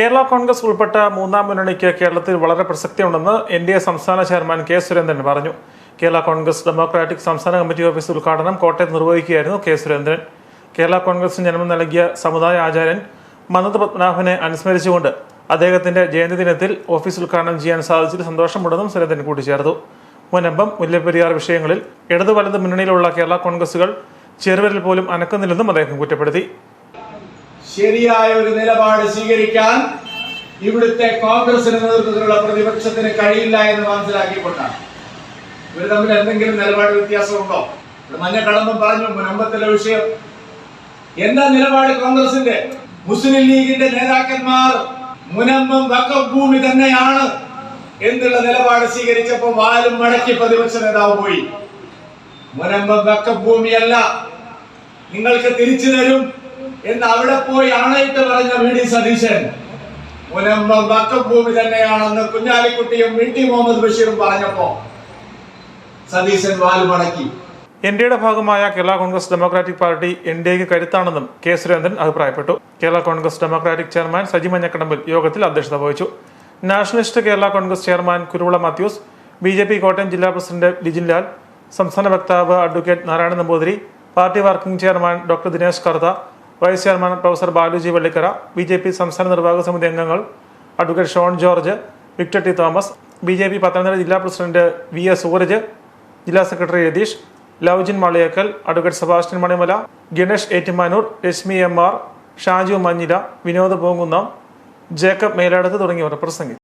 കേരള കോൺഗ്രസ് ഉൾപ്പെട്ട മൂന്നാം മുന്നണിക്ക് കേരളത്തിൽ വളരെ പ്രസക്തിയുണ്ടെന്ന് എൻ ഡി എ സംസ്ഥാന ചെയർമാൻ കെ സുരേന്ദ്രൻ പറഞ്ഞു. കേരള കോൺഗ്രസ് ഡെമോക്രാറ്റിക് സംസ്ഥാന കമ്മിറ്റി ഓഫീസ് ഉദ്ഘാടനം കോട്ടയത്ത് നിർവഹിക്കുകയായിരുന്നു കെ സുരേന്ദ്രൻ. കേരള കോൺഗ്രസിന് ജന്മം നൽകിയ സമുദായ ആചാര്യൻ മന്നത്ത് പത്മനാഭനെ അനുസ്മരിച്ചുകൊണ്ട് അദ്ദേഹത്തിന്റെ ജയന്തി ദിനത്തിൽ ഓഫീസ് ഉദ്ഘാടനം ചെയ്യാൻ സാധിച്ചതിൽ സന്തോഷമുണ്ടെന്നും സുരേന്ദ്രൻ കൂട്ടിച്ചേർത്തു. മുനമ്പം മുല്ലപ്പെരിയാർ വിഷയങ്ങളിൽ ഇടതു വലത് മുന്നണിയിലുള്ള കേരള കോൺഗ്രസുകൾ ചെറുവിരൽ പോലും അനക്കുന്നില്ലെന്നും അദ്ദേഹം കുറ്റപ്പെടുത്തി. ശരിയായ ഒരു നിലപാട് സ്വീകരിക്കാൻ ഇവിടുത്തെ കോൺഗ്രസിന് നേതൃത്വത്തിലുള്ള പ്രതിപക്ഷത്തിന് കഴിയില്ല എന്ന് മനസ്സിലാക്കിക്കൊണ്ടാണ്. ഇവർ തമ്മിൽ എന്തെങ്കിലും നിലപാട് വ്യത്യാസമുണ്ടോ? മഞ്ഞ മഞ്ഞക്കടമ്പം പറഞ്ഞു മുനമ്പത്തിലെ വിഷയം. എന്താ നിലപാട് കോൺഗ്രസിന്റെ? മുസ്ലിം ലീഗിന്റെ നേതാക്കന്മാർ മുനമ്പം വക്കഫ് ഭൂമി തന്നെയാണ് എന്നുള്ള നിലപാട് സ്വീകരിച്ചപ്പോൾ വാലും മടക്കി പ്രതിപക്ഷ നേതാവ് പോയി. മുനമ്പം വക്കഫ് ഭൂമിയല്ല. നിങ്ങൾക്ക് തിരിച്ചു തരും. എന്ന് അവിടെ പോയി ആണയിട്ട് പറഞ്ഞ വി ഡി സതീശൻ ഭൂമി തന്നെയാണെന്ന് കുഞ്ഞാലിക്കുട്ടിയും മിണ്ടി മുഹമ്മദ് ബഷീറും പറഞ്ഞപ്പോ സതീശൻ വാൽ മടക്കി. എൻ ഡിയുടെ ഭാഗമായ Kerala Congress democratic party N D എക്ക് കരുത്താണെന്നും കെ സുരേന്ദ്രൻ അഭിപ്രായപ്പെട്ടു. കേരള കോൺഗ്രസ് ഡെമോക്രാറ്റിക് ചെയർമാൻ സജി മഞ്ഞക്കടമ്പിൽ യോഗത്തിൽ അധ്യക്ഷത വഹിച്ചു. Nationalist Kerala Congress chairman Kuruvila Mathews B J P Kottayam ജില്ലാ പ്രസിഡന്റ് ലിജിൻ ലാൽ സംസ്ഥാന വക്താവ് advocate Narayana Namboothiri party working chairman doctor Dinesh Kartha vice chairman professor Baluji Vellikkara B J P സംസ്ഥാന നിർവാഹക സമിതി അംഗങ്ങൾ advocate Shone George Victor T Thomas B J P Pathanamthitta ജില്ലാ president V S Sooraj ജില്ലാ secretary Ratheesh Loujin Maliyekkal advocate Sebastian Manimala Ganesh Ettumanoor Reshmi M R Shaju Manjila Vinod Poonkunnam Jacob Meladath തുടങ്ങിയവർ പ്രസംഗിച്ചു.